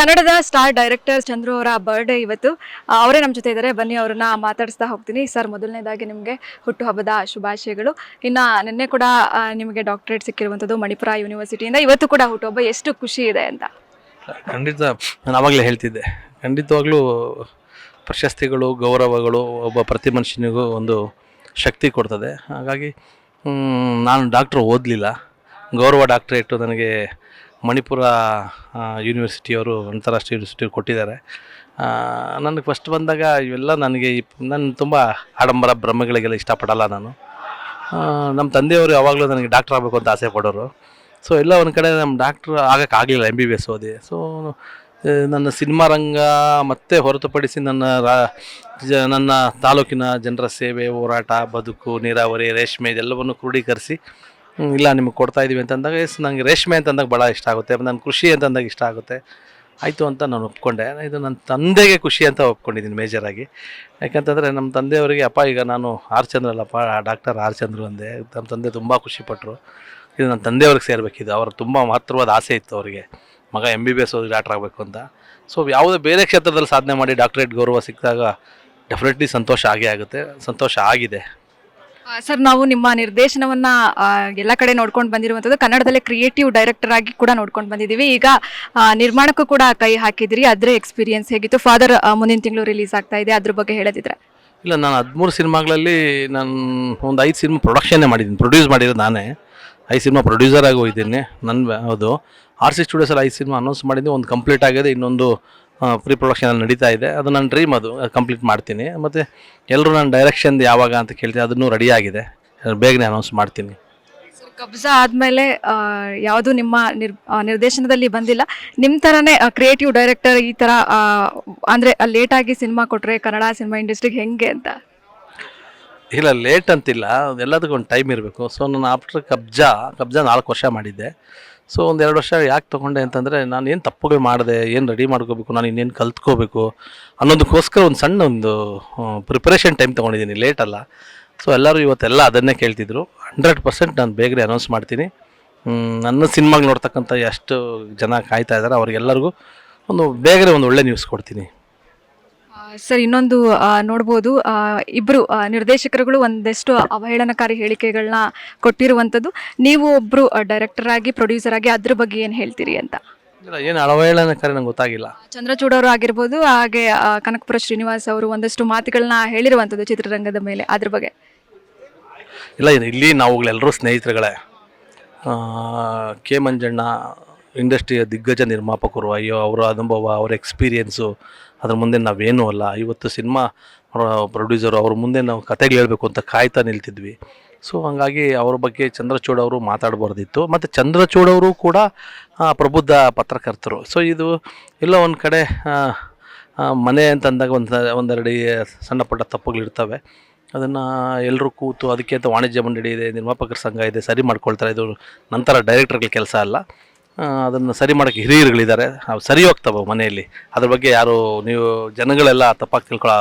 ಕನ್ನಡದ star director Chandru ಅವರ birthday ಇವತ್ತು. ಅವರೇ ನಮ್ಮ ಜೊತೆ ಇದ್ದಾರೆ. ಬನ್ನಿ, ಅವ್ರನ್ನ ಮಾತಾಡಿಸ್ತಾ ಹೋಗ್ತೀನಿ. ಸರ್, ಮೊದಲನೇದಾಗಿ ನಿಮಗೆ ಹುಟ್ಟುಹಬ್ಬದ ಶುಭಾಶಯಗಳು. ಇನ್ನು ನಿನ್ನೆ ಕೂಡ ನಿಮಗೆ ಡಾಕ್ಟರೇಟ್ ಸಿಕ್ಕಿರುವಂಥದ್ದು ಮಣಿಪುರ ಯೂನಿವರ್ಸಿಟಿಯಿಂದ. ಇವತ್ತು ಕೂಡ ಹುಟ್ಟುಹಬ್ಬ ಎಷ್ಟು ಖುಷಿ ಇದೆ ಅಂತ. ಖಂಡಿತ ನಾನು ಆವಾಗಲೇ ಹೇಳ್ತಿದ್ದೆ. ಖಂಡಿತವಾಗ್ಲೂ ಪ್ರಶಸ್ತಿಗಳು, ಗೌರವಗಳು ಒಬ್ಬ ಪ್ರತಿ ಮನುಷ್ಯನಿಗೂ ಒಂದು ಶಕ್ತಿ ಕೊಡ್ತದೆ. ಹಾಗಾಗಿ ನಾನು ಡಾಕ್ಟ್ರು ಓದಲಿಲ್ಲ. ಗೌರವ ಡಾಕ್ಟ್ರೇಟು ನನಗೆ ಮಣಿಪುರ ಯೂನಿವರ್ಸಿಟಿಯವರು ಅಂತಾರಾಷ್ಟ್ರೀಯ ಯೂನಿವರ್ಸಿಟಿ ಕೊಟ್ಟಿದ್ದಾರೆ. ನನಗೆ ಫಸ್ಟ್ ಬಂದಾಗ ಇವೆಲ್ಲ ನನಗೆ ನಾನು ತುಂಬ ಆಡಂಬರ ಭ್ರಮೆಗಳಿಗೆಲ್ಲ ಇಷ್ಟಪಡಲ್ಲ ನಾನು. ನಮ್ಮ ತಂದೆಯವರು ಯಾವಾಗಲೂ ನನಗೆ ಡಾಕ್ಟರ್ ಆಗಬೇಕು ಅಂತ ಆಸೆ ಪಡೋರು. ಸೊ ಎಲ್ಲ ಒಂದು ಕಡೆ ನಮ್ಮ ಡಾಕ್ಟ್ರ್ ಆಗೋಕ್ಕಾಗಲಿಲ್ಲ ಎಂ ಬಿ ಬಿ ಎಸ್ ಓದಿ. ಸೊ ನನ್ನ ಸಿನಿಮಾ ರಂಗ ಮತ್ತೆ ಹೊರತುಪಡಿಸಿ ನನ್ನ ರಾ, ಜ, ನನ್ನ ತಾಲೂಕಿನ ಜನರ ಸೇವೆ, ಹೋರಾಟ, ಬದುಕು, ನೀರಾವರಿ, ರೇಷ್ಮೆ ಇದೆಲ್ಲವನ್ನು ಕ್ರೋಢೀಕರಿಸಿ ಇಲ್ಲ, ನಿಮಗೆ ಕೊಡ್ತಾ ಇದ್ದೀವಿ ಅಂತಂದಾಗ, ಎಸ್ ನನಗೆ ರೇಷ್ಮೆ ಅಂತಂದಾಗ ಭಾಳ ಇಷ್ಟ ಆಗುತ್ತೆ ನನ್ನ ಕೃಷಿ ಅಂತಂದಾಗ ಇಷ್ಟ ಆಗುತ್ತೆ. ಆಯಿತು ಅಂತ ನಾನು ಒಪ್ಕೊಂಡೆ. ಇದು ನನ್ನ ತಂದೆಗೆ ಖುಷಿ ಅಂತ ಒಪ್ಕೊಂಡಿದ್ದೀನಿ ಮೇಜರಾಗಿ ಯಾಕಂತಂದರೆ ನಮ್ಮ ತಂದೆಯವರಿಗೆ, ಅಪ್ಪ, ಈಗ ನಾನು ಆರ್ ಚಂದ್ರ ಅಲ್ಲಪ್ಪ ಡಾಕ್ಟರ್ ಆರ್ ಚಂದ್ರು ಅಂದೆ. ನಮ್ಮ ತಂದೆ ತುಂಬ ಖುಷಿಪಟ್ಟರು ಇದು ನನ್ನ ತಂದೆಯವ್ರಿಗೆ ಸೇರಬೇಕಿದ್ದು ಅವ್ರ ತುಂಬ ಮಹತ್ವವಾದ ಆಸೆ ಇತ್ತು ಅವರಿಗೆ. ಮಗ ಎಂ ಬಿ ಬಿ ಎಸ್ ಓದಿ ಡಾಕ್ಟರ್ ಆಗಬೇಕು ಅಂತ. ಸೊ ಯಾವುದೇ ಬೇರೆ ಕ್ಷೇತ್ರದಲ್ಲಿ ಸಾಧನೆ ಮಾಡಿ ಡಾಕ್ಟರೇಟ್ ಗೌರವ ಸಿಕ್ಕಿದಾಗ ಡೆಫಿನೆಟ್ಲಿ ಸಂತೋಷ ಆಗೇ ಆಗುತ್ತೆ. ಸಂತೋಷ ಆಗಿದೆ. ಸರ್, ನಾವು ನಿಮ್ಮ ನಿರ್ದೇಶನವನ್ನ ಎಲ್ಲ ಕಡೆ ನೋಡ್ಕೊಂಡು ಬಂದಿರುವಂಥದ್ದು ಕನ್ನಡದಲ್ಲೇ ಕ್ರಿಯೇಟಿವ್ ಡೈರೆಕ್ಟರ್ ಆಗಿ ಕೂಡ ನೋಡ್ಕೊಂಡು ಬಂದಿದ್ದೀವಿ. ಈಗ ನಿರ್ಮಾಣಕ್ಕೂ ಕೂಡ ಕೈ ಹಾಕಿದ್ರಿ ಅದ್ರ ಎಕ್ಸ್ಪೀರಿಯನ್ಸ್ ಹೇಗಿತ್ತು? ಫಾದರ್ ಮುಂದಿನ ತಿಂಗಳು ರಿಲೀಸ್ ಆಗ್ತಾ ಇದೆ. ಅದ್ರ ಬಗ್ಗೆ ಹೇಳದಿದ್ರೆ. ಇಲ್ಲ, ನಾನು ಹದಿಮೂರು ಸಿನಿಮಾಗಳಲ್ಲಿ ನಾನು ಒಂದು ಐದು ಸಿನಿಮಾ ಪ್ರೊಡಕ್ಷನ್ನೇ ಮಾಡಿದ್ದೀನಿ. ಪ್ರೊಡ್ಯೂಸ್ ಮಾಡಿರೋದು ನಾನೇ. ಐದು ಸಿನಿಮಾ ಪ್ರೊಡ್ಯೂಸರ್ ಆಗಿ ಹೋಗಿದ್ದೀನಿ. ನನ್ನ ಹೌದು ಆರ್ ಸಿ ಸ್ಟುಡಿಯೋಸಲ್ಲಿ ಐದು ಸಿನಿಮಾ ಅನೌನ್ಸ್ ಮಾಡಿದ್ದು ಒಂದು ಕಂಪ್ಲೀಟ್ ಆಗಿದೆ. ಇನ್ನೊಂದು ಪ್ರೀ ಪ್ರೊಡಕ್ಷನ್ ನಡೀತಾ ಇದೆ. ಅದು ನನ್ನ ಡ್ರೀಮ್ ಅದು. ಕಂಪ್ಲೀಟ್ ಮಾಡ್ತೀನಿ. ಮತ್ತು ಎಲ್ಲರೂ ನನ್ನ ಡೈರೆಕ್ಷನ್ ಯಾವಾಗ ಅಂತ ಕೇಳ್ತೀನಿ. ಅದನ್ನು ರೆಡಿ ಆಗಿದೆ. ಬೇಗನೆ ಅನೌನ್ಸ್ ಮಾಡ್ತೀನಿ. ಕಬ್ಜಾ ಆದಮೇಲೆ ಯಾವುದು ನಿಮ್ಮ ನಿರ್ ನಿರ್ದೇಶನದಲ್ಲಿ ಬಂದಿಲ್ಲ. ನಿಮ್ಮ ಥರನೇ ಕ್ರಿಯೇಟಿವ್ ಡೈರೆಕ್ಟರ್ ಈ ಥರ ಅಂದರೆ ಅಂದ್ರೆ ಲೇಟಾಗಿ ಸಿನಿಮಾ ಕೊಟ್ಟರೆ ಕನ್ನಡ ಸಿನಿಮಾ ಇಂಡಸ್ಟ್ರಿಗೆ ಹೆಂಗೆ ಅಂತ? ಇಲ್ಲ ಲೇಟ್ ಅಂತಿಲ್ಲ. ಎಲ್ಲದಕ್ಕೂ ಒಂದು ಟೈಮ್ ಇರಬೇಕು. ಸೊ ನಾನು ಆಫ್ಟರ್ ಕಬ್ಜಾ ಕಬ್ಜಾ ನಾಲ್ಕು ವರ್ಷ ಮಾಡಿದ್ದೆ. ಸೊ ಒಂದು ಎರಡು ವರ್ಷ ಯಾಕೆ ತೊಗೊಂಡೆ ಅಂತಂದರೆ ನಾನು ಏನು ತಪ್ಪುಗಳು ಮಾಡಿದೆ, ಏನು ರೆಡಿ ಮಾಡ್ಕೋಬೇಕು, ನಾನು ಇನ್ನೇನು ಕಲ್ತ್ಕೋಬೇಕು ಅನ್ನೋದಕ್ಕೋಸ್ಕರ ಒಂದು ಸಣ್ಣ ಒಂದು ಪ್ರಿಪ್ರೇಷನ್ ಟೈಮ್ ತೊಗೊಂಡಿದ್ದೀನಿ ಲೇಟಲ್ಲ ಸೊ ಎಲ್ಲರೂ ಇವತ್ತೆಲ್ಲ ಅದನ್ನೇ ಕೇಳ್ತಿದ್ರು. ಹಂಡ್ರೆಡ್ ಪರ್ಸೆಂಟ್ ನಾನು ಬೇಗನೆ ಅನೌನ್ಸ್ ಮಾಡ್ತೀನಿ. ನನ್ನ ಸಿನಿಮಾಗೆ ನೋಡ್ತಕ್ಕಂಥ ಎಷ್ಟು ಜನ ಕಾಯ್ತಾ ಇದ್ದಾರೆ ಅವ್ರಿಗೆಲ್ಲರಿಗೂ ಒಂದು ಬೇಗನೆ ಒಂದು ಒಳ್ಳೆ ನ್ಯೂಸ್ ಕೊಡ್ತೀನಿ. ಸರ್ ಇನ್ನೊಂದು ನೋಡ್ಬೋದು ಇಬ್ಬರು ಇಬ್ರು ನಿರ್ದೇಶಕರುಗಳು ಒಂದಷ್ಟು ಅವಹೇಳನಕಾರಿ ಹೇಳಿಕೆಗಳನ್ನ ಕೊಟ್ಟಿರುವಂಥದ್ದು. ನೀವು ಒಬ್ಬರು ಡೈರೆಕ್ಟರ್ ಆಗಿ ಪ್ರೊಡ್ಯೂಸರ್ ಆಗಿ ಅದ್ರ ಬಗ್ಗೆ ಏನು ಹೇಳ್ತೀರಿ ಅಂತ? ಇಲ್ಲ ಏನು ಅಳವಳನಕಾರಿ ನಂಗೆ ಗೊತ್ತಾಗಿಲ್ಲ. ಚಂದ್ರಚೂಡ್ ಅವರು ಆಗಿರ್ಬೋದು ಹಾಗೆ ಆ, ಕನಕಪುರ ಶ್ರೀನಿವಾಸ್ ಅವರು ಒಂದಷ್ಟು ಮಾತುಗಳನ್ನ ಹೇಳಿರುವಂಥದ್ದು ಚಿತ್ರರಂಗದ ಮೇಲೆ ಅದ್ರ ಬಗ್ಗೆ. ಇಲ್ಲ ಇದು ಇಲ್ಲಿ ನಾವುಗಳೆಲ್ಲರೂ ಸ್ನೇಹಿತರುಗಳೇ. ಆ, ಕೆ ಮಂಜಣ್ಣ ಇಂಡಸ್ಟ್ರಿಯ ದಿಗ್ಗಜ ನಿರ್ಮಾಪಕರು ಅಯ್ಯೋ ಅವರ ಅನುಭವ ಅವರ ಎಕ್ಸ್ಪೀರಿಯೆನ್ಸು ಅದ್ರ ಮುಂದೆ ನಾವೇನೂ ಅಲ್ಲ. ಇವತ್ತು ಸಿನಿಮಾ ಪ್ರೊಡ್ಯೂಸರು ಅವ್ರ ಮುಂದೆ ನಾವು ಕತೆಗಳು ಹೇಳಬೇಕು ಅಂತ ಕಾಯ್ತಾ ನಿಲ್ತಿದ್ವಿ. ಸೊ ಹಾಗಾಗಿ ಅವ್ರ ಬಗ್ಗೆ ಚಂದ್ರಚೂಡ್ ಅವರು ಮಾತಾಡಬಾರ್ದಿತ್ತು. ಮತ್ತು ಚಂದ್ರಚೂಡ್ ಅವರು ಕೂಡ ಪ್ರಬುದ್ಧ ಪತ್ರಕರ್ತರು. ಸೊ ಇದು ಎಲ್ಲ ಒಂದು ಕಡೆ ಮನೆ ಅಂತಂದಾಗ ಒಂದು, ಒಂದೆರಡು ಸಣ್ಣ ಪುಟ್ಟ ತಪ್ಪುಗಳಿರ್ತವೆ ಅದನ್ನು ಎಲ್ಲರೂ ಕೂತು ಅದಕ್ಕೆ ಅಂತ ವಾಣಿಜ್ಯ ಮಂಡಳಿ ಇದೆ, ನಿರ್ಮಾಪಕರ ಸಂಘ ಇದೆ, ಸರಿ ಮಾಡ್ಕೊಳ್ತಾರೆ. ಇದು ನಂತರ ಡೈರೆಕ್ಟರ್ಗಳ ಕೆಲಸ ಅಲ್ಲ. ಅದನ್ನು ಸರಿ ಮಾಡೋಕ್ಕೆ ಹಿರಿಯರುಗಳಿದ್ದಾರೆ. ಅವು ಸರಿ ಹೋಗ್ತವೆ ಮನೆಯಲ್ಲಿ. ಅದ್ರ ಬಗ್ಗೆ ಯಾರು ನೀವು ಜನಗಳೆಲ್ಲ ತಪ್ಪಾಗಿ ತಿಳ್ಕೊಳ್ಳೋ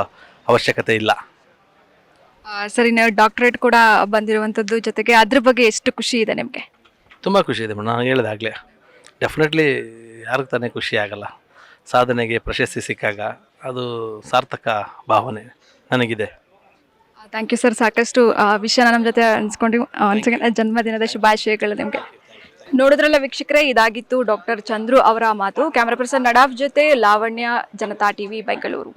ಅವಶ್ಯಕತೆ ಇಲ್ಲ. ಸರಿ ನೀವು ಡಾಕ್ಟರೇಟ್ ಕೂಡ ಬಂದಿರುವಂಥದ್ದು ಜೊತೆಗೆ ಅದ್ರ ಬಗ್ಗೆ ಎಷ್ಟು ಖುಷಿ ಇದೆ ನಿಮಗೆ? ತುಂಬ ಖುಷಿ ಇದೆ ಮೇಡಮ್ ನಾನು ಹೇಳಿದಾಗಲೇ ಡೆಫಿನೆಟ್ಲಿ ಯಾರಿಗೆ ತಾನೇ ಖುಷಿ ಆಗಲ್ಲ. ಸಾಧನೆಗೆ ಪ್ರಶಸ್ತಿ ಸಿಕ್ಕಾಗ ಅದು ಸಾರ್ಥಕ ಭಾವನೆ ನನಗಿದೆ. ಥ್ಯಾಂಕ್ ಯು ಸರ್ ಸಾಕಷ್ಟು ಆ, ವಿಷಯನ ನಮ್ಮ ಜೊತೆ ಅನ್ಸ್ಕೊಂಡು ಜನ್ಮದಿನದ ಶುಭಾಶಯಗಳು ನಿಮಗೆ. ನೋಡಿದ್ರಲ್ಲ ವೀಕ್ಷಕರೇ, ಇದಾಗಿತ್ತು ಡಾಕ್ಟರ್ ಚಂದ್ರು ಅವರ ಮಾತು. ಕ್ಯಾಮರಾ ಪರ್ಸನ್ ನಡಾಫ್ ಜೊತೆ ಲಾವಣ್ಯ, ಜನತಾ ಟಿವಿ, ಬೆಂಗಳೂರು.